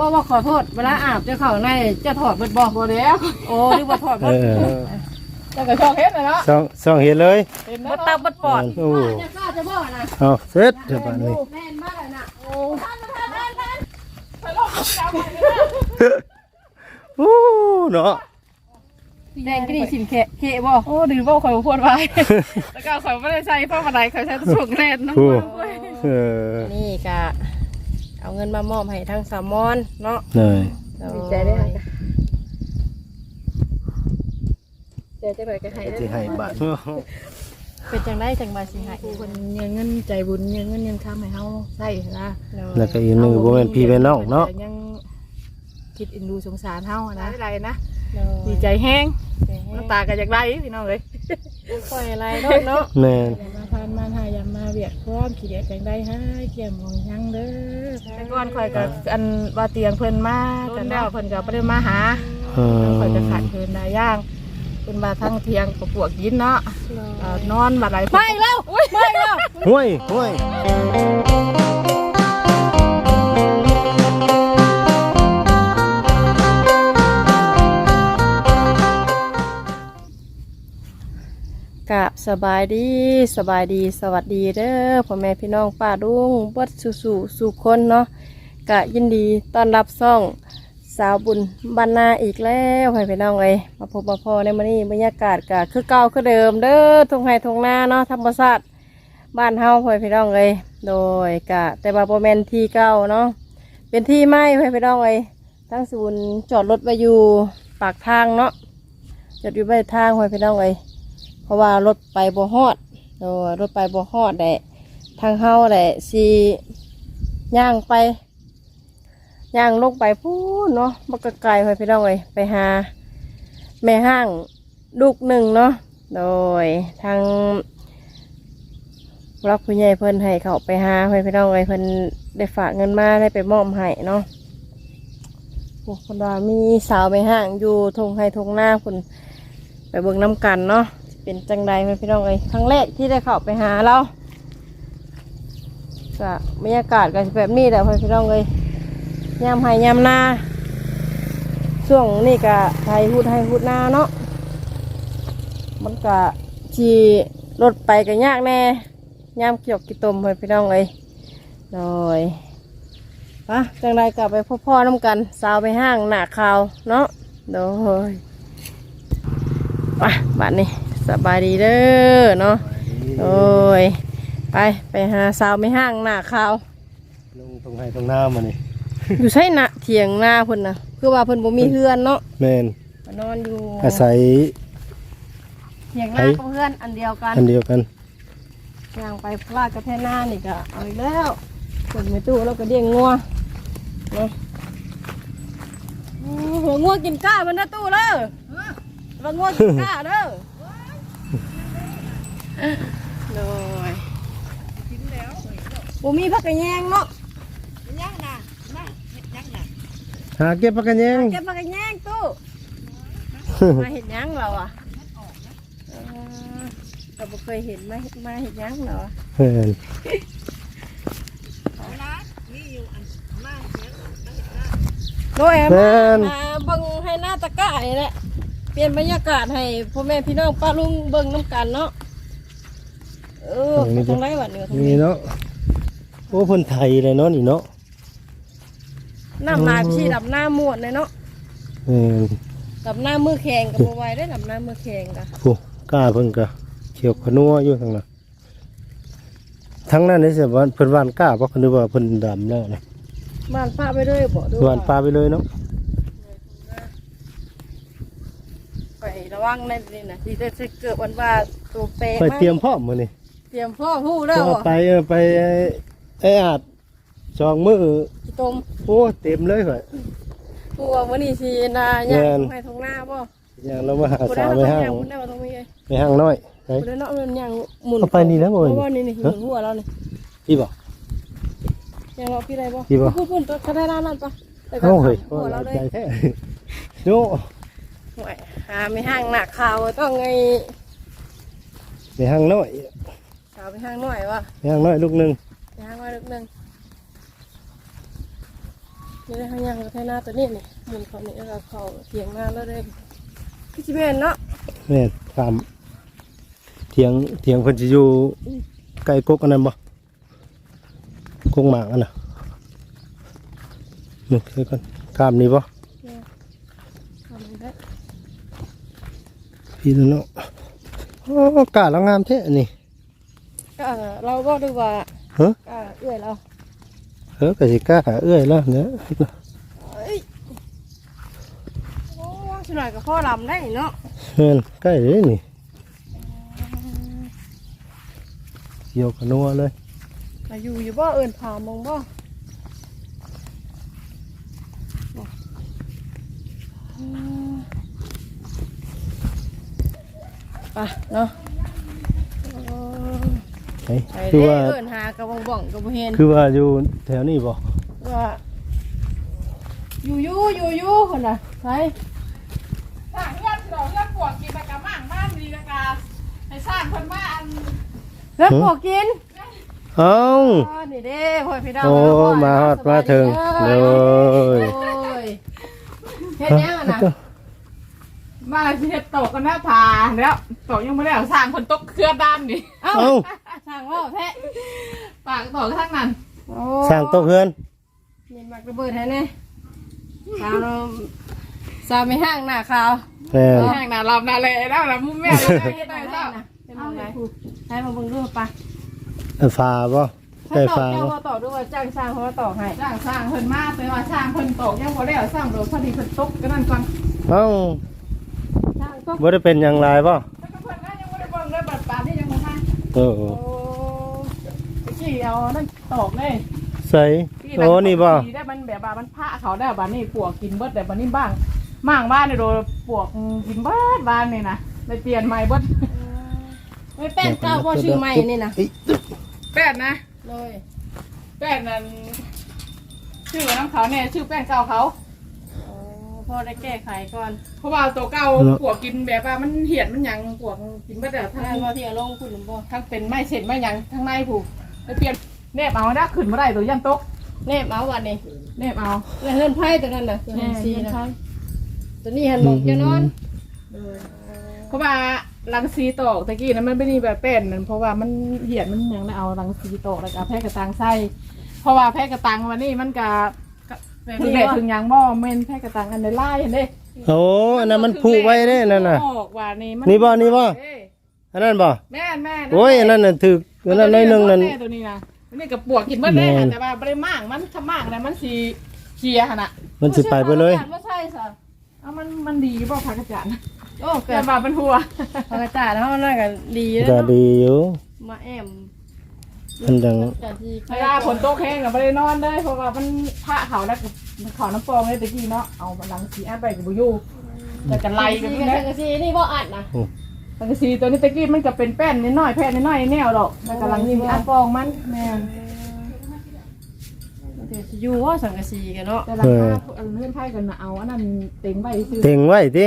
บ่ว่าขอโทษเวลาอาบจะเข้าในจะถอดเบิดบ่บ่แล้วโอ้หรือว่าถอดเอเบิดอแต่ก็ชอบเฮ็ดนะเนาะสองสองเห็นเลยเห็นเบินะดตับเบิดปอดโอ้จะกล้าจะบ่นะเอาเสร็จเดี๋ยวบัดนี้แม่นมากเลยน่ะโอ้โอ้เนาะแดงกรีสินเคะเคะบ่โอ้ดีบ่ข่อยบ่พูดไว้แล้วก็ข่อยบ่ได้ใช้เพราะบันไดข่อยใช้สุกแน่นน้ำโอ้มันเออนี่ก็ เอาเงินมามอบให้ทางสามอนเนาะเลยดีใจได้ค่ะใจจะไปก็ให้สิให้บาทเป็นจังได้จังบาสิให้ผู้คนเงินเงินใจบุญเงินเงินเงินคำให้เฮาใส่นะแล้วก็อีกหนึงบ่แม่นพี่แม่น้องเนาะแต่ยังคิดอินดูสงสารเฮานะอะไรนะดีดีใจแห้งใจน้ำตาก็อยากได้พี่น้องเอ้ยปล่อยอะไรเนาะเนาะแม่น อย่ามาพานมาหาอย่ามาเวียดพร้อมขี้เดียดจังได้ให้เกี่ยมมองยังเด้อ แต่ก่อนข่อยก็อันว่าเตียงเพิ่นมาแต่แล้วเพิ่นก็บ่ได้มาหาเออข่อยจะขาดเพิ่นได้ย่างเพิ่นมาทั้งเที่ยงก็ปวกยินเนาะเอ่อนอนบัดไหลไม่แล้วไม่แล้วห้วยห้วย กับสบายดีสบายดีสวัสดีเด้อพ่อแม่พี่น้องป้าดุงบดสู่สู่สู่คนเนาะกะยินดีต้อนรับซ่องสาวบุญบรรณาอีกแล้วให้พี่น้องเอ้ยมาพบมาพอในมื้อนี้บรรยากาศกะคือเก่าคือเดิมเด้อทุ่งไร่ทุ่งนาเนาะธรรมชาติบ้านเฮาให้พี่น้องเอ้ยโดยกะแต่ว่าบ่แม่นที่เก่าเนาะเป็นที่ไม้ให้พี่น้องเอ้ยทั้งศูนย์จอดรถไว้อยู่ปากทางเนาะจอดอยู่ใบทางให้พี่น้องเอ้ย ราะว่ารถไปบ่ฮอดโอ้รถไปบ่ฮอดแหละทางเฮาแหละสิย่างไปย่างลงไปพูนเนาะบักไกลไปพี่น้องเอ้ยไปหา แม่ห้างลูกหนึ่งเนาะโดยทางรักผู้ใหญ่เพิ่นให้เขาไปหาไปพี่น้องเอ้ยเพิ่นได้ฝากเงินมาได้ไปมอบให้เนาะคนว่ามีสาวแม่ห้างอยู่ทงไห้ทงหน้าคนไปเบิ่งน้ำกันเนาะ เป็นจังใดไหมพี่น้องเอ้ยครั้งแรกที่ได้เข้าไปหาเราก็บรรยากาศก็แบบนี้แหละพี่น้องเอ้ยยามให้ยามนาช่วงนี้ก็ไทยพูดไทยพูดนาเนาะมันก็ขี่รถไปก็ยากแน่ยามเกี่ยวกิตมพี่น้องเอ้ยโดยปะจังใดก็ไปพ่อพ่อๆน้ำกันสาวไปห้างหนาข่าวเนาะโดยไปบ้านนี้ สบายดีเด้อเนาะโอ้ยไปไปหาสาวไม่ห้างหน้าขาวลงตรงให้ตรงหน้ามานี่อยู่ใช่นะเถียงหน้าเพิ่นนะคือว่าเพิ่นบ่มีเฮือนเนาะแม่นมานอนอยู่อาศัยเถียงหน้ากับเพื่อนอันเดียวกันอันเดียวกันย่างไปพลาดกระแทกหน้านี่ก็เอาอีกแล้วเปิดไม่ตู้แล้วก็เลี้ยงงัวเนาะโอ้หัวงัวกินก้ามันนะตู้เด้อว่างัวกินก้าเด้อ โดยบ่มีผักกระแยงเนาะหาเก็บปากกันยังเก็บผักกระแยงตู้มาเห็นยังเราอะเออเราบ่เคยเห็นมามาเห็นยังเราอะแม่นโดยแม่นมาเบิ่งให้หน้าตะกร้านี่แหละเปลี่ยนบรรยากาศให้พ่อแม่พี่น้องป้าลุงเบิ่งน้ำกันเนาะ เออไปทางไรวะเหนือทางนี่นี้เนาะโอ้เพิ่นไทยเลยเนาะนี่เนาะน้ำลายพี่ดับหน้าม่วนเลยเนาะแม่นดับหน้ามือแข็งกับบัไหวได้ดับหน้ามือแข็งกะผู้กล้าเพิ่นก็เขียวขนัวอยู่ทางนั้นทั้งนั้นนี่สิว่าเพิ่นหวานกล้าบ่เพิ่นนึกว่าเพิ่นดำแล้วนะบ้านป้าไปด้วยบ่ดูหวานปลาไปเลยเนาะไประวังในนี่นะที่จะเกิดวันว่าตัวเปรไปมาเตรียมพร้อมมื้อนี้ เตรียมพ่อผู้แล้วก็ไปเออไปไอ้ไอ้อาดจองมือกี่ตมโอ้เต็มเลยข่อยผู้ว่าวันนี้สินาย่างให้ทงหน้าบ่อย่างเรามาหาผู้ได้สาวมาไปทำห้างย่างผู้ได้มาตรงนี้เลยไปห้างน้อยไปผู้ได้เนาะมันย่างหมุนเอาไปนี่แล้วบ่เพนี่ราะว่านี่นี่หมุนหัวเรานี่พี่บอกย่างเราพี่ได้บ่พี่บ่พูดพูดตัวเขาได้ร้านนั่นปะแต่ก็เอ้าเฮ้ยหัวเราเลยใจแท้โยห่วยหาไม่ห้างหนักข่าวต้องไงไปห้างน้อย สาวไปห้างหน่อยวะไปห้างน้อยลูกหนึงไปห้างไว้ลึกนึงนี่ได้ทางย่างกับไทยนาตัวนี้นี่หมุนเขานี่แล้วก็เขาเถียงนาแล้วได้พี่จิเมนเนาะแม่นตามเถียงเถียงเพิ่นสิอยู่ใกล้กกอันนั้นบ่กกหมากอันน่ะนึกเดี๋ยวก่อนข้ามนี่บ่ทำได้พี่เนาะโอ้กาแล้วงามแท้อันนี่ ก็เราบอกดีกว่าฮะก็เอื้อยเราเออก็สิกล้าหาเอื้อยแล้วเนี่ยเอ้ยโอ้สิหน่อยกับพ่อลำได้เนาะแม่นใกล้เลยนี่เกี่ยวกับนัวเลยมาอยู่อยู่บ่เอิญพามองบ่อืมไปเนาะโอ้ ไอ้ไปคือเด้ว่าเอิญหากระบองบ่องกระบองเห็นคือว่าอยู่แถวนี้บ่ว่าอยู่อยู่อยู่อยู่คนน่ะไปสร้างเรื่องดอกเรื่องปวกกินแต่กะมั่งบ้านดีแต่กะให้สร้างเพิ่นมาอันแล้วพวกกินเอ้าอ๋อนี่เด้พ่อพี่น้องโอ้มาฮอดมาถึงเลยโอ้ยเฮ็ดยังอะน่ะมาสิเฮ็ดโตกกันนะผ่าแล้วโตกยังไม่ได้เอาสร้างเพิ่นตกเครือด้านนี่เอ้าเอ้า สั่งว่าแพะปากโตกทั้งนั้นโอ้สร้างโต๊ะเฮือนนี่มักระเบิดให้แน่สาวเราสาวไม่ห้างหน้าขาวแม่นแห้งน่ะลำน่ะเลยแล้วล่ะมุมแม่เลยเฮ็ดได้ได้ซะนะเป็นยังไงให้มาเบิ่งดูปะเอาฟ้าบ่ถ้าใช่ตอกฟ้าเจ้าบ่มาตอกด้วยว่าจ้างสร้างเขามาตอกให้สร้างสร้างเพิ่นมาแต่ว่าสร้างเพิ่นโตกยังบ่ได้เอาสร้างโดยพอดีเพิ่นตกก็นั่นก่อนเอ้าสร้างก็บ่ได้เป็นอย่างไรบ่แล้วก็เพิ่นก็ยังบ่ได้เบิ่งเลยบัดปานนี่ยังบ่มาเออโอ้ตะกี้ เอานั่นตอกเลยใส่โอ้นี่บ่ขี่ได้มันแบบว่ามันพระเขาได้บ้านนี่ปวกกินเบิดแต่บ้านนี้บ้างมั่างบ้านเนี่ยโดนปวกกินเบิดบ้านนี่นะเลยเปลี่ยนใหม่เบิดไม่แป้นเก้าพ่อชื่อใหม่นี่นะเอ้ยแป้นนะเลยแป้นนั้นชื่อน้ำเขาเนี่ยชื่อแป้นเก่าเขาโอ้พ่อได้แก้ไขก่อน เพราะว่าตัวเก่าปวกกินแบบว่ามันเหี่ยนมันหยังปวกกินเบิดแต่ทั้งถ้าพ่อที่เอาลงคุณบ่ทั้งเป็นไม้เศษไม้หยังทั้งในผูก เลยเปลี่ยนเนบเอาได้ขึ้นมาได้ตัวยันตกเน่เอาวันนี้เนบเอาแล้วเฮือนไผ่ตัวนั้นน่ะตัวแน่นั้นซีเงินนะใช้ตัวนี้หันหมกจะนอนเพราะว่ารังสีตอกตะกี้นั้นมันไม่ได้แบบเป็นนั่นเพราะว่ามันเหี่ยนมันยังได้เอารังสีตอกแล้วก็แพะกระตังใส่เพราะว่าแพะกระตังวันนี้มันก็ถึงแดดถึงยางหม้อเมนแพะกระตังอันในไล่เห็นเด้โอ้อันนั้นมันผูกไว้เด้นั่นน่ะออกว่านี่มันี่บ่นี่บ่เอ้ยอันนั้นบ่แม่นแม่นโอ้ยอันนั้นน่ะถึก อันนั้นน้อยหนึงนั่นแตัวนี้นะอันนี้กับปวกกินเมื่อได้แม่นแต่ว่าไม่ได้มากมันถ้ามากนะมันสีเคลียร์หั่นน่ะมันสิไปเบ่เลยไม่ใช่สะเอามันมันดีบ่พักกระจานโอ้เกิแต่ดว่าเป็นหัวพอกระจาดแล้วมันน่ากันดีแล้วก็เนาะดีอยู่มาแอมมันจังจากที่เวลาฝนตกแห้งก็ไม่ได้นอนเลยเพราะว่ามันผ้าเขาแล้วกับเขาน้ำปองเลยตะกี้เนาะเอาหลังสีอันไปกับบุยูแต่จะไล่กักันนกันะนซีนี่บ่อัดนะ สังกะสีตัวนี้ตะกี้มันก็เป็นแป้นนิดหน่อยแป้นนิดหน่อยแนวหรอกแต่กำลังสีอันปองมันแม่นเดี๋ยวสิอยู่ว่าสังกะสีกันเนาะแต่ราคาอันเลื่อนไพ่กันน่ะเอาอันนั้นเต็งใบซื้อเต็งไว้ติ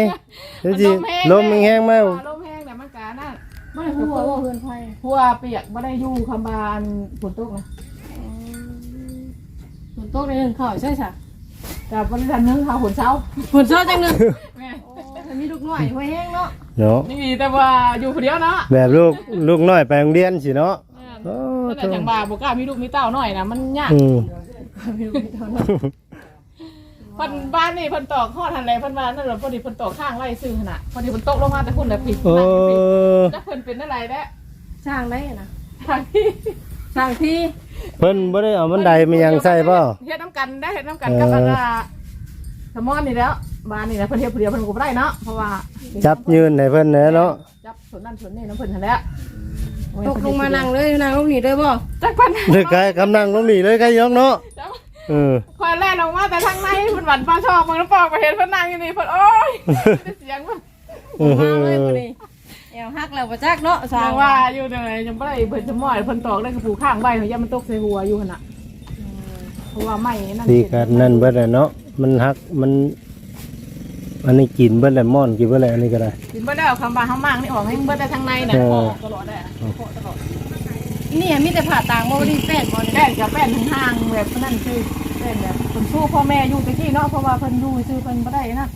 เดี๋ยวสิลมแห้งๆมาลมแห้งเนี่ยมันกาน่ะไม่ได้หัวว่าเพื่อนไพ่หัวเปียกไม่ได้อยู่คำบานฝนตกนะฝนตกในหนึ่งข่าวใช่สะแต่บริษัทนึงเขาฝนเช้าฝนเช้าจังหนึ่งแม่มีลูกน้อยหัวแห้งเนาะ เนาะนี่แต่ว่าอยู่คนเดียวเนาะแบบลูกลูกน้อยไปโรงเรียนสิเนาะโอ้แต่อย่างบาบอกล้ามีลูกมีเต้าหน่อยนะมันยากอืมมีลูกมีเท่านั้นเพิ่นบ้านนี่เพิ่นตอกข้อทันเลยเพิ่นบ้านนั่นแหละพอดีเพิ่นตอกข้างไร่ซื้อขนาดพอดีเพิ่นตกลงมาแต่พุ่นแต่ผิดโอ้แล้วเพิ่นเป็นอะไรแด้ช่างได้นะทางที่ช่างที่ เพิ่นบ่ได้เอามันไดมายังใส่บ่เฮ็ดน้ำกันได้เฮ็ดน้ำกันกับอันว่าสมอนนี่แล้ว บ้านนี่นะเพิ่นเฮ็ดผู้เดียวเพิ่นก็บ่ได้เนาะเพราะว่าจับยืนให้เพิ่นแหน่เนาะจับส่วนนั้นส่วนนี้น้ำเพิ่นทันแล้วตกลงมานั่งเลยนั่งลงนี่เลยบ่จักเพิ่นเด็กกายกำลังลงนี่เลยกายยกเนาะจักเออคอยแล่นออกมาแต่ทางในเพิ่นหวั่นปลาชอบเพิ่นน้ำปอกไปเห็นเพิ่นนั่งอยู่นี่เพิ่นโอ๊ยได้เสียงเพิ่นเออมาเลยบ่นี่แอวหักแล้วบ่จักเนาะสร้าทางงว่าอยู่เด้อยังบ่ได้เพิ่นจะมอยเพิ่นตอกได้กระปูข้างใบเฮาอย่ามันตกใส่หัวอยู่หั่นน่ะเพราะว่าไม้นั่นดีกันนั่นเบิดแหละเนาะมันฮักมัน อันนี้กินเบิดแหละม่อนกินเบิดแหละอันนี้ก็ได้ กินบ่ได้เอาคำบาข้างมากนี่ออกให้มันเบิดได้ทางในน่ะเออ ออกตลอดได้อะออกตลอดนี่มีแต่ผ่าต่างบ่ได้แป้นบ่นี่แป้นกับแป้นห่างๆแบบนั้นคือเป็นแบบเพิ่นสู้พ่อแม่อยู่ตะกี้เนาะเพราะว่าเพิ่นอยู่ซื่อเพิ่นบ่ได้นะ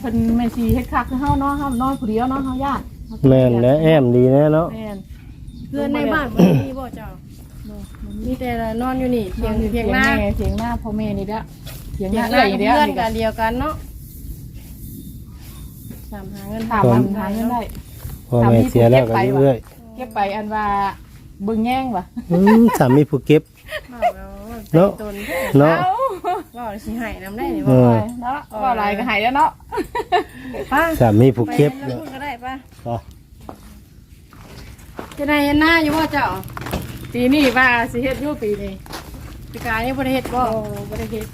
เพิ่นแม่นสิเฮ็ดคักคือเฮาเนาะเฮานอนผู้เดียวเนาะเฮาญาติแม่นและแอมดีแน่เนาะแม่นเพื่อนในบ้านบ่มีบ่เจ้ามีแต่ละนอนอยู่นี่เพียงเพียงหน้าเถียงหน้าพ่อแม่นี่เด้อเถียงหเพียน้างหเอื้น้าอยกับนี่เด้อเพื่อนกันเดียวกันเนาะ สามหาเงินถามมันหาเงินได้พ่อแม่เสียแล้วก็อยู่เรื่อยเก็บไปอันว่าเบิ่งแย่งว่ะอืมสามีผู้เก็บเนาะเนาะตนเนาะว่าสิให้นำได้นี่เอบ่อเนาะว่าอะไรก็หายแล้วเนาะป้าสามีผู้ไปเก็บแล้วพูดก็ได้ป้าอ๋อจะได้เห็นหน้าอยู่บ่เจ้าปีนี้ว่าสิเฮ็ดอยู่ปีนี้ปีกายยังบ่ได้เฮ็ดบ่โอ้บ่ได้เฮ็ด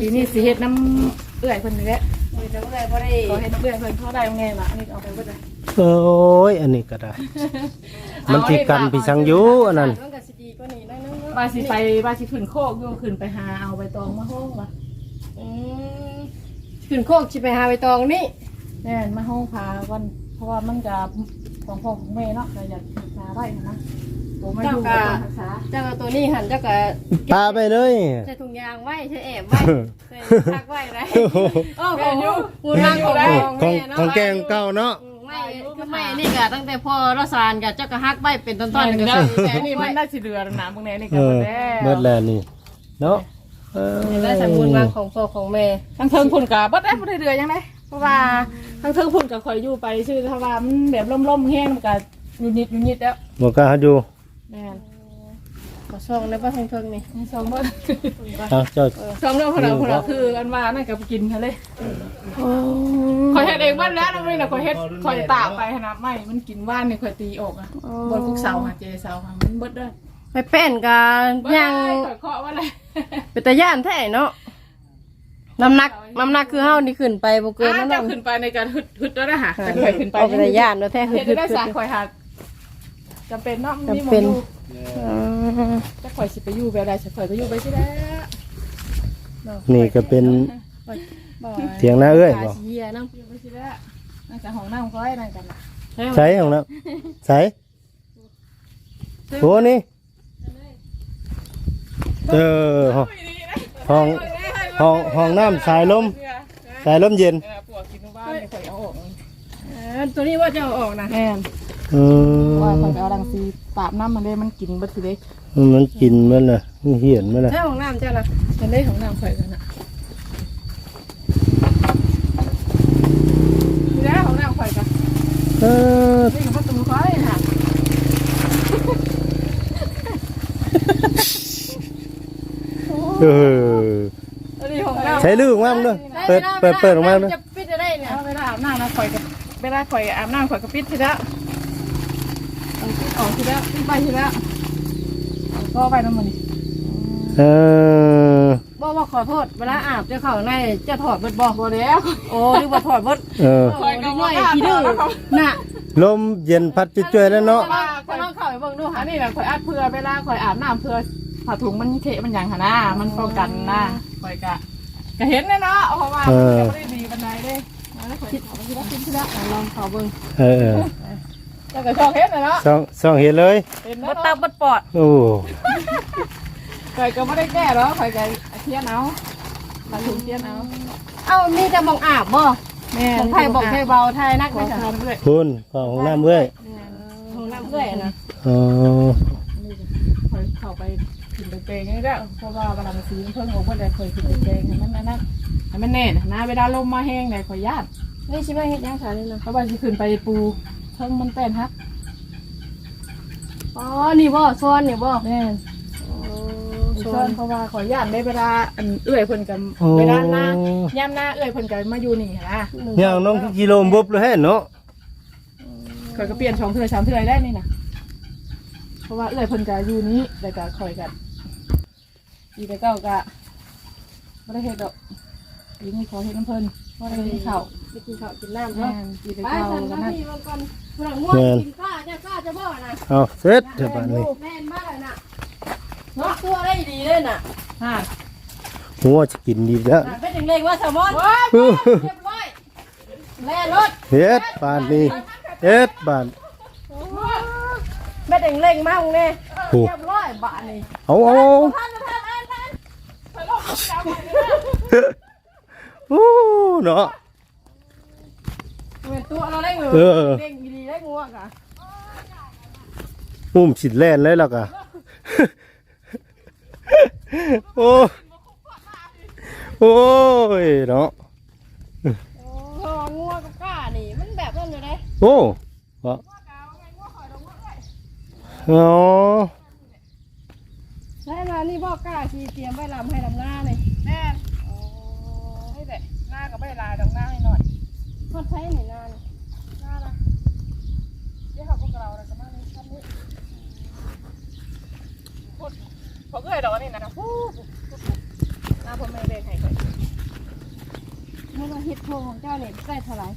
ปีนี้สิเฮ็ดน้ำเอื้อยเพิ่นนี่แหละ มีแต่บ่ได้บ่ได้ขอเฮ็ดน้ำเอื้อยเพิ่นเขาได้แง่ละอันนี้เอาไปเบิดเลยโอ้ยอันนี้ก็ได้ มันสิกันพี่ชังอยู่อันนั้นมันก็สิดีกว่านี้หน่อยนึงเนาะว่าสิไปว่าสิขึ้นโคกอยู่ขึ้นไปหาเอาใบตองมาห้องว่ะอืมขึ้นโคกสิไปหาใบตองนี่แม่นมาห้องพาวัน เพราะว่ามันจะของพ่อของแม่เนาะก็อยากศึกษาไว้นะ ผมมาอยู่กับศึกษาเจ้าก็ตัวนี้หันเจ้าก็ปาไปเลย ใส่ถุงยางไว้ใช้แอบไว้ใส่ซักไว้ไรโอ้โหมูลรังของของแม่ของเนาะแกงเก่าเนาะไม่คือไม่นี่ก็ตั้งแต่พ่อรัสานกับเจ้าก็ฮักไว้เป็นต้นตอนๆนี้ก็ก็ซื้อแต่แต่นี่นี่มัมันนได้สิเดือนนะพวกนี้นี่เอก็อแล้วเบิดแล้วนี่เนาะเออได้สมมูลรังของพ่อของแม่ทั้งเทิงพุ่นกับบ่ได้บ่ได้เดือนยังไงเพราะว่าทั้งเทิงพุ่นกับข่อยอยู่ไปชื่อถ้าว่ามันแบบล่มๆแห้งมันก็ยูนิดยูนิดแล้วบ่กล้าอยู่ แม่นขอช่องได้ป่ะทางเทิงนี่สองบ่เอาเจ้าสองเรื่องพวกเราพวกเราคืออันว่านั่นกับกินเขาเลยข่อยเฮ็ดเองบ้านแล้วนี่น่ะข่อยเฮ็ดข่อยตากไปขนาดไม่มันกินว่านนี่ข่อยตีออกอะบนคุกเสาหาเจเสาค่ะมันเบิดเด้อไปแป้นกันยังข่อยเคาะว่าอะไรเป็นตาย่านแท้เนาะน้ำหนักน้ำหนักคือเฮานี่ขึ้นไปบ่เกินอ่านั่นเจ้าเนาะขึ้นไปในการฮึดฮึดแล้วนะฮะแต่ข่อยขึ้นไปเอาเป็นตาย่านเนาะแท้ขึ้เฮ็นดขึ้นได้ขึ้สานข่อยหา จำเป็นเนาะมันมีหมจำเป็นอยู่อืมจะข่อยสิไปอยู่แบบใดสิข่อยไปอยู่ไปสิแล้วนี่ก็เป็นบ่เถียงนาเอ้ยบ่ขาสิเหี้ยนำอยู่ไปสิแล้วนั่นกับของน้ำก้อยนั่นกันน่ะใช้ของน้ำใช้โอ้นี่เออห้องห้องห้องน้ำสายลมสายลมเย็น เออปวดกินบ้านนี่ข่อยเอาออกเออตัวนี้ว่าจะเอาออกนะแม่น อืมว่าข่อยไปเอาดังซีปราบน้ำมันเลยมันกินบัดสิเด้มันกินมันน่ะมันเหี่ยนมันน่ะใช่ของน้ำเจ้าล่ะมันได้ของน้ำข่อยกันน่ะนี่แหละของน้ำข่อยกันเออนี่กับประตูข่อยค่ะเอออันนี้ของน้ำใช้ลูกมากด้วยเปิดเปิดเปิดออกมาด้วยจะปิดจะได้เนี่ยเอาเวลาอาบน้ำนะข่อยกับเวลาข่อยอาบน้ำข่อยก็ปิดทีละ เอาปิดออกทีละปิดไปทีละเอาก็ไปน้ำมันนี่เออบอกว่าขอโทษเวลาอาบจะเข้าในจะถอดเบิดบอกบ่แล้วโอ้หรือว่าถอดเบิดเออ โอ้ยน้อยขี้ดื้อน่ะลมเย็นพัดจ่วยๆแล้วเนาะก็ลองเข้าไปเบิ่งดูอัค่ะนนี้นะข่อยอัดเพื่อเวลาข่อยอาบน้ำเพื่อผ้าถุงมันเทะมันหยังหะนะมันป้องกันนะข่อยกะก็เห็นแน่เนาะเพราะว่ามันก็ไม่ได้ดีบันไดเด้มาแล้วข่อยเอาไปทีละกินทีละลองเข้าเบิ่งเออเออ แล้วก็ชอบเห็นเลยเนาะสองสองเห็นเลยเห็นบ่เนาะตับบ่ปอดโอ้ข่อยก็ไม่ได้แก้หรอกข่อยก็เทียนเอาผ้าถุงเทียนเอาเอ้ามีแต่มองอาบบ่แม่ของไทยบอกไทยเบาไทยนักขอไม่ใช่ทานด้วยคุณของของน้ำเว้ยของน้ำเอื้อยนะอ๋อเคยเข้าไปขึ้นไปเปงนี่แหละเพราะว่าเวลามันซื้อเพิ่งเอาเพื่อนได้เคยขึ้นไปเปงให้มันนั่นนั่นให้มันแน่นนะเวลาลมมาแห้งเนี่ยขอยญาตินี่ใช่ไหมเฮ็ดยังค่ะนี่นะเพราะว่าสิขึ้นไปปู เพิ่งมันเป็นฮักอ๋อ นี่บ่ซ้อนนี่บ่แน่นซ้ส่อวนนเพราะว่าขอยญาติได้เวลาอันเอื้อยเพิ่นกับโอ้ เวลาหน้าย่ำหน้าเอื้อยเพิ่นกับมาอยู่นี่นะย่างน้องกิโลมบุบเลยแฮะเนาะข่อยก็เปลี่ยนสองเทื่อสามเทื่อได้นี่นะเพราะว่าเอื้อยเพิ่นกับอยู่นี้แต่ก็ข่อยกับอีแต่เก้าก็ไม่ได้เฮ็ดดอกอีนี่ขอเฮ็ดน้ำเพิ่น เพราะได้กินข้าวไปกินข้าวกินน้ำแม่เนาะนอีแต่ไปเก้าสั่นก็มานั่นพี่มันก่อนเพื่อนง่วงกินข้าวจะข้าวจะบ่นะเอาเสร็จเดี๋ยวบัดนี้แม่นมากเลยน่ะเนาะตัวได้ดีเลยน่ะฮะหัวจะกินดีแล้วน่ะเป็นถึงเลงว่าแซลมอนว้ายเรียบร้อยแล่รถ เฮ็ดบานนี้เฮ็ดบานแม่ถึงเลงมากเนี่ยโอ้เรียบร้อยบาทนี่เอาเอาท่านท่านท่านท่าน โอ้เนาะเหมือนตัวเราได้เหรอเออเด้งดีๆได้งัวกะอุ้มฉิดแล่นเลยล่ะกะโอ้โอ้ยเนาะโอ้งัวกับก้านี่มันแบบนั้นอยู่เลยโอ้วะอ๋อแล้วนานี่พ่อกล้าที่เตรียมไว้ลำให้ลำหน้าเลยแม่นนี่ แหละหน้าก็ไม่ลายดอกหน้าให้หน่อยทอดใช้หน่อยนานหน้าละเดี๋ยวเขาพวกเราเราจะมาในชั้นนี้พูดเขาก็เลยดอกนี่นะนะพูดหน้าพ่อแม่เด็กให้ก่อนเมื่อมาฮิตโทรของเจ้าเนี่ยได้เท่าไหร่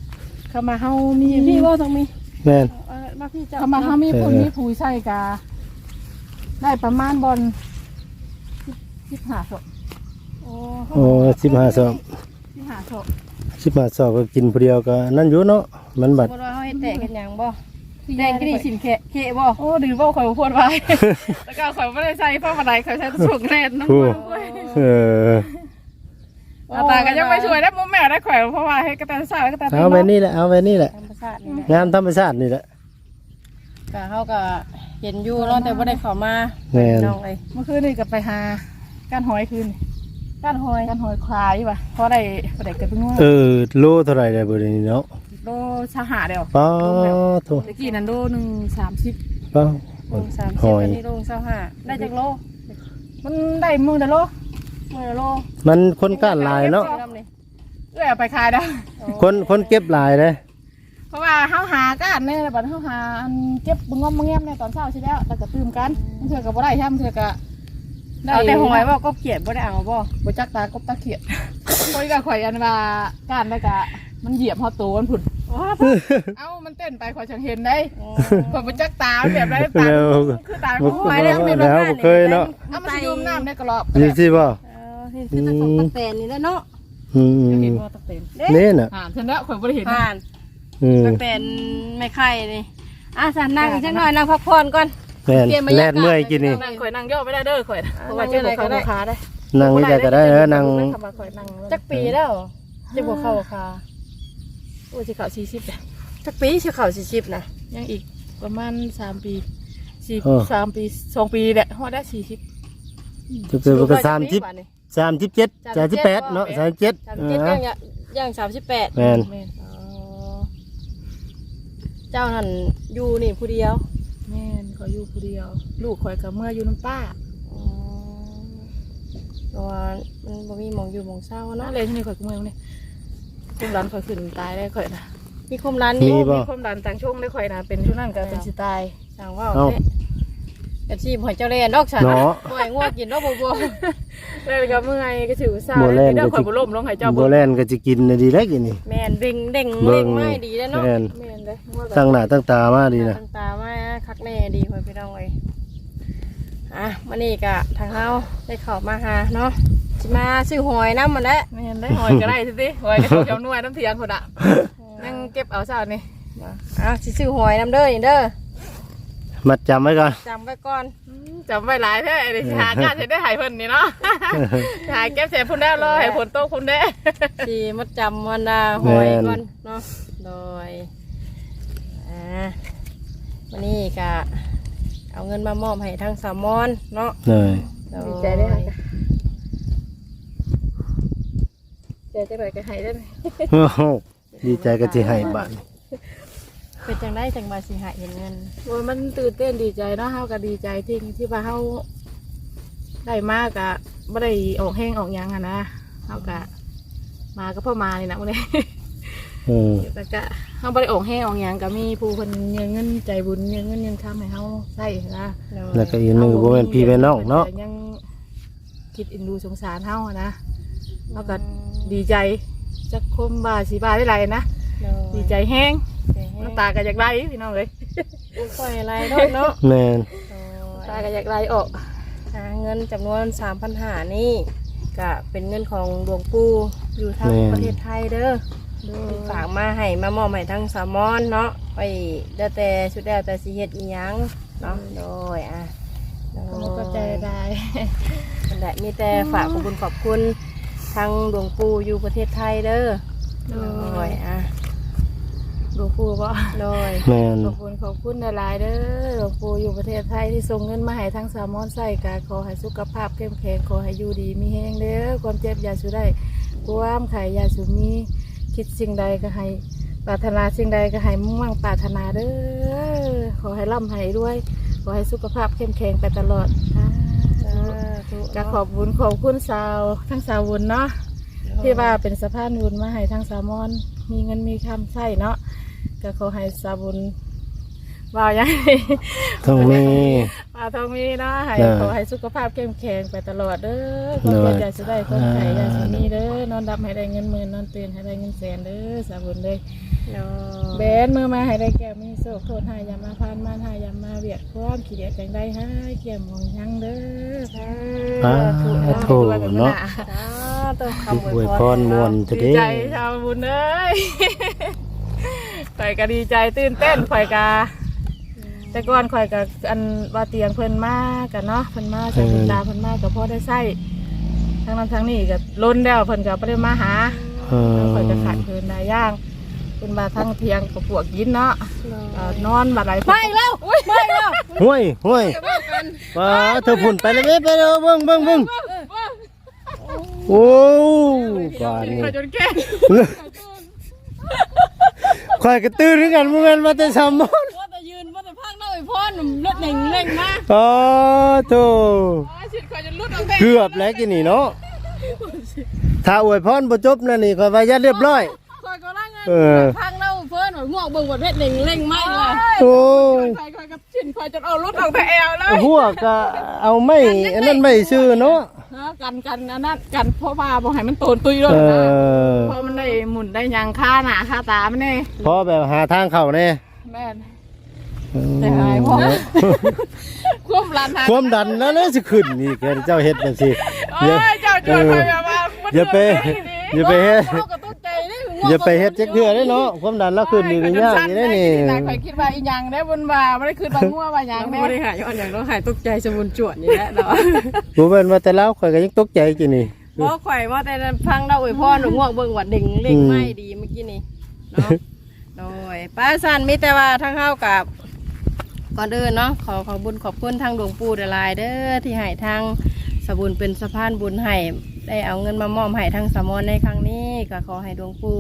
เขามาเฮามีพี่ว่าต้องมีแม่นเออมาพี่เจ้าเขามาเฮามีผลมีผูใช่กาได้ประมาณบอลสิบห้าศพโอ้โอ้สิบห้าสอ บสิบห้าศพสิบห้าสอบก็กินผู้เดียวก็นั่นอยู่เนาะมันบัด บ่ว่าเขาให้แตกกันอย่างบ่แดงกี่นี่สินแค่เคะบ่โอ้ดีว่าข่อยพูดไว้ แล้วก็ข่อยไม่ได้ใส่เพราะอะไรข่อยใช้ถุงแน่นน้ำผู้มันเออตาก็ยังไม่ช่วยได้มุมแม่ได้ข่อยเพราะว่าให้กระแตสาวกระแตเอาไปนี่แหละเอาไปนี่แหละธรรมชาตินี่แหละงานธรรมชาตินี่แหละก็เขาก็เห็นอยู่เนาะแต่บ่ได้เข้ามาแม่นน้องเอ้ยเมื่อคืนนี่ก็ไปหาก้านหอยคืน ก้านหอยก้านหอยคลายว่ะเพราะได้ประเด็กเกิดเป็นงูเออโลเท่าไหร่ได้บ่ได้นี่เนาะโลชาหาเดียวป้าโถตะกี้นั้นโลหนึ่งสามสิบป้าลงสามหสิบอยอันนี้ลงเศร้าห้าได้จากโล มันได้มือเดียวโลมือละโล มันคนก้านหลายเนาะน้ำนี่เอ้ยเอาไปขายได้อคนคนเก็บหลายเลยเพราะว่าเฮาหาก้านเนี่ยบัดเฮาหาอันเก็บบึงงอมบึงแง้มในตอนเช้าใช่แล้วแล้วก็ตื่มกันมันเถื่อกับบ่ได้ใช่มันเถื่อกับ เอาแต่หอยบ่ก็เขียดบ่ได้เอาบ่บ่จักตากบตาเขียดคนก็ข่อยอันว่าก้านแล้วก็มันเหยียบเฮาตัวมันผุดเอ้ามันเต้นไปข่อยจังเห็นได้ข่อยบ่จักตามันแบบไรตาแล้วคือตาบ่ของหอยแล้วมันเป็นแล้วบ่เคยเนาะเอ้ามันสิยุมน้ำในกระรอบนี่สิบ่เออที่คือตะกกตะแตนนี่แหละเนาะอืมเห็นว่าตะเต็มนี่น่ะอ่าเพิ่นแล้วข่อยบ่ได้เห็นผ่านอืมตะแตนไม่ไข่นี่อะสันนั่งอีกจักหน่อยนั่งพักผ่อนก่อน แม่นเปลี่ยนบรรยากาศ แล่นเมื่อยกินนี่นั่งข่อยนั่งย่อไม่ได้เด้อข่อยเพราะว่าเจ้าบ่เข้าบ่ขาได้นั่งนี่ได้ก็ได้เออนั่งคำว่าข่อยนั่งจักปีแล้วจะบ่เข้าคาโอ้สิเข้า40แล้วจักปีสิเข้าสิชิบนะยังอีกประมาณ3ปีสี่เออสามปีสองปีแหละฮอดได้40จะเป็นก็สามสิบบาทนี่สามสิบเจ็ดสามสิบแปดเนาะสามสิบเจ็ดสามเอสิบอเจ็ดย่าง ya- ย่างสามสิบแปดแม่นแม่นเจ้านั่นอยู่นี่ผู้เดียว แม่นขอยอยู่ผู้เดียว ลูกข่อยกับเมื่ออยู่น้ำป้าเพราะว่ามันบ่มีหมองอยู่หมองเศร้าน่าเนาะเลยที่นี่ข่อยกับเมื่อนี่คุมร้านข่อยขึ้นตายได้ข่อยนะมีคุมร้านมีนี้บ่ มีความดันต่างช่วงได้ข่อยนะเป็นช่วงนั้นก็เป็นสิตายสั่งว่าเอ้าแท้กระชีพหอยเจ้าเล่นดอกฉันเนาะบ่ให้งัวกินดอกบัวบัวเลยก็เมื่อยก็ถือซาบ่แล่น ได้ก็ข่อยสิบ่ล่มลงให้เจ้าบ่แล่นก็จะกินน่ะดีแล้วกินนี่ แม่นเด้งเด้งเบิ่เด้งง ไม้ดีแล้วเนาะแม่นแม่นเลยว่าแบบตั้งหน้าตั้งตามาดีนะตั้งตามาคัก แน่ดีหอยพี่น้องเอ้ยอะมื้อนี้ก็ทางเฮาได้เข้ามาหาเนาะสิมาซื้อหอยน้ำมันแหละแม่นได้หอยก็ได้สิติหอยก็ถูกเจ้าหน่วยน้ำเทียงคนอะนั่งเก็บเอาซะนี่อ้าวสิซื้อหอยน้ำเด้อนี่เด้อมัดจำไว้ก่อน จำไว้ก่อนอืมจำไว้หลายแท้ไอ้นี่หางานจะได้ใหายเพิ่นนี่เนาะ หาเก็บเสร็จพุ่นได้รอให้ผลโตกพุ่นได้สีมัดจำวันดาหอยก่อนเนาะโดยอ่า วันนี้ก็เอาเงินมามอบให้ทางสามมอนเนาะเลยโดีใจด้วยค่ะเดี๋ยวจะไปกันให้ได้ไหมโอ้โหดีใจก็สิให้บาทเป็นจังได้จังมาสิหาเห็นเงินว่ามันตื่นเต้นดีใจเนาะเฮาก็ดีใจที่ที่ว่าเฮาได้มากอะไม่ได้ออกแห้งออกหยังอะนะเฮาก็มาก็พ่อมานี่นะมื้อนี้ อืมแต่ก็เฮาบ่ได้ออกแห้งออกหยังก็มีผู้เพิ่นเงินเงินใจบุญเงินเงินเงินคำให้เฮาใช้นะโดยแล้วก็อีกหนึงก็บ่แม่นพี่แม่น้องเนาะยังคิดอินดูสงสารเฮาอะนะเฮาก็ดีใจจักคมบาสีบาได้ไรนะโดยดีใจแห้งใจแห้งน้ำตาก็อยากไหลพี่น้องเลยปล่อยอะไรเนาะเนาะแม่นตาก็อยากไหลออกหาเงินจำนวนสามพันหานี่ก็เป็นเงินของหลวงปู่อยู่ทางประเทศไทยเด้อ ฝากมาให้มามอบให้ทั้งสามอนเนาะไปเด้อแต่ชุดแล้วแต่สิเฮ็ดอีหยังเนาะโดยอะโดยมันก็ใจได้เป็นแหละมีแต่ฝากขอบคุณขอบคุณทางหลวงปู่อยู่ประเทศไทยเด้อโดยอะหลวงปู่บ่โดยแม่นขอบคุณขอบคุณหลายๆเด้อหลวงปู่อยู่ประเทศไทยที่ส่งเงินมาให้ทั้งสามมอนใส่กาขอให้สุขภาพเข้มแข็งขอให้อยู่ดีมีแห้งเด้อความเจ็บอย่าสุได้ความไข่อย่าสุมี คิดสิ่งใดก็ให้ปรารถนาสิ่งใดก็ให้มุ่งมั่งปรารถนาเด้อขอให้ร่ำให้ด้วย ขอให้สุขภาพเข้มแข็งไปตลอดค่ะก็ขอบคุณขอบคุณสาวทั้งสาววุญเนาะที่ว่าเป็นสะพานบุญมาให้ทางสามอน มีเงินมีคำใช่เนาะก็ขอให้สาบุญ ว่าอย่างนี้ต้องมี ว่าทองมีเนาะให้เออขอให้สุขภาพเข้มแข็งไปตลอดเด้อคนเกิดอยากจะได้คนไข่อยากจะมีเด้อนอนดับให้ได้เงินหมื่นนอนตื่นให้ได้เงินแสนเด้อสาบุญเลยแบนมือมาให้ได้แก้วมีโศกโทษหายอยามาพานมานหายอยามาเวียดความขี้เดียดจังได้ให้เกี่ยมมองยังเด้ออ่าโถเนาะ ต้องคำอวยพรมวนจะดีได้ใจชาวบุญเอ้ยข่อยก็ดีใจตื่นเต้นข่อยก็ แต่ก่อนข่อยก็อันว่าเตียงเพิ่นมากันเนาะเพิ่นมาจากบุญตาเพิ่นมากับพ่อได้ใส่ทั้งนั้นทั้งนี้ก็ล้นแล้วเพิ่นก็บ่ได้มาหาเออข่อยก็ขาดเพิ่นหลายอย่างเพิ่นมาทั้งเทียงกับพวกกินเนาะเอ่อนอนบัดไหลไปแล้วไปแล้วห้วยห้วยว้าเธอพุ่นไปเลยเว้ยไปเลยเบิ่งเบิ่งเบิ่งโอ้บานนี่ข่อยจนแก่คอยกระตื้นด้วยกันเมื่อกันมาแต่สามมอนว่าแต่ยืนว่าแต่ พ่อหนุ่มรถเน่งเร่งมาอ๋อโธ่อ๋อชิดข่อยจะลุดออกไปเกือบแล้วกินนี่เนาะถ้าอวยพรบ่จบนั่นนี่คอยว่ายัดเรียบร้อย คอยก็ร่างเงินเออพักเราเพิ่นหน่อยงอกเบิ่งบทเพชรเน่งเร่งไม่เลยโอ้ยข่อยข่อยกับชินข่อยจนเอาลุดออกไปแอวเลยหัวก็เอาไม่อันนั้นไม่ชื่อเนาะกันกันอันนั้นกันเพราะว่าบอกให้มันโตนตุยด้วยเอนะอเพราะมันได้หมุนได้ยังค่าหนาค่าตามันเน่พอแบบหาทางเข้าแน่แม่น แต่หายพอควบรันทางความดันแล้วเลยสิขึ้นนี่แกเจ้าเฮ็ดจังซี่โอ้ยเจ้าจวนไปแบบว่ามันอย่าไปอย่าไปเฮ็ดเขาก็ตกใจเด้อย่าไปเฮ็ดจักเทื่อเด้เนาะความดันแล้วขึ้นนี่ก็ยากนี่ได้นี่นะข่อยคิดว่าอีหยังได้บนว่าไม่ได้คือบางงัวว่าหยังไม่แน่ได้หายย้อนอย่างเราหายตกใจสมุนจวดนี่แหละเนาะ บ่แม่นว่าแต่แล้วข่อยก็ยังตกใจกินนี่ เพราะข่อยว่าแต่พังเราอวยพรหนูงอกเบิ่งว่าเด่งเร่งไม่ดีเมื่อกี้นี่เนาะ โดยป้าสันมีแต่ว่าทั้งเฮากับ ก่อนอื่นเนาะขอขอบบุญขอบคุณทางหลวงปู่เดลายเด้อที่ให้ทางสบุญเป็นสะพานบุญให้ได้เอาเงินมามอบให้ทางสามอนในครั้งนี้ ก็ขอให้หลวงปู่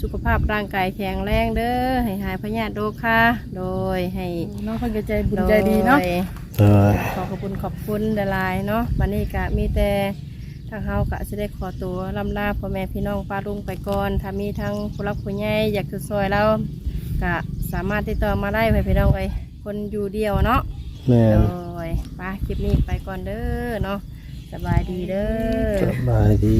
สุขภาพร่างกายแข็งแรงเด้อให้หายพยาธิโรคค่ะโดยให้น้องเพิ่นก็ใจบุญใจดีเนาะโยเออขอขอบคุณขอบคุณเดลายเนาะวันนี้ก็มีแต่ทางเฮาก็จะได้ขอตัวลำลาพ่อแม่พี่น้องป้าลุงไปก่อนถ้ามีทางผู้รักผู้ใหญ่อยากจะซอยเราก็สามารถติดต่อมาได้เพื่อนพี่น้องเอ้ย คนอยู่เดียวเนาะแม่โดนยไป้าคลิปนี้ไปก่อนเด้อเนาะสบายดีเด้อ สบายดี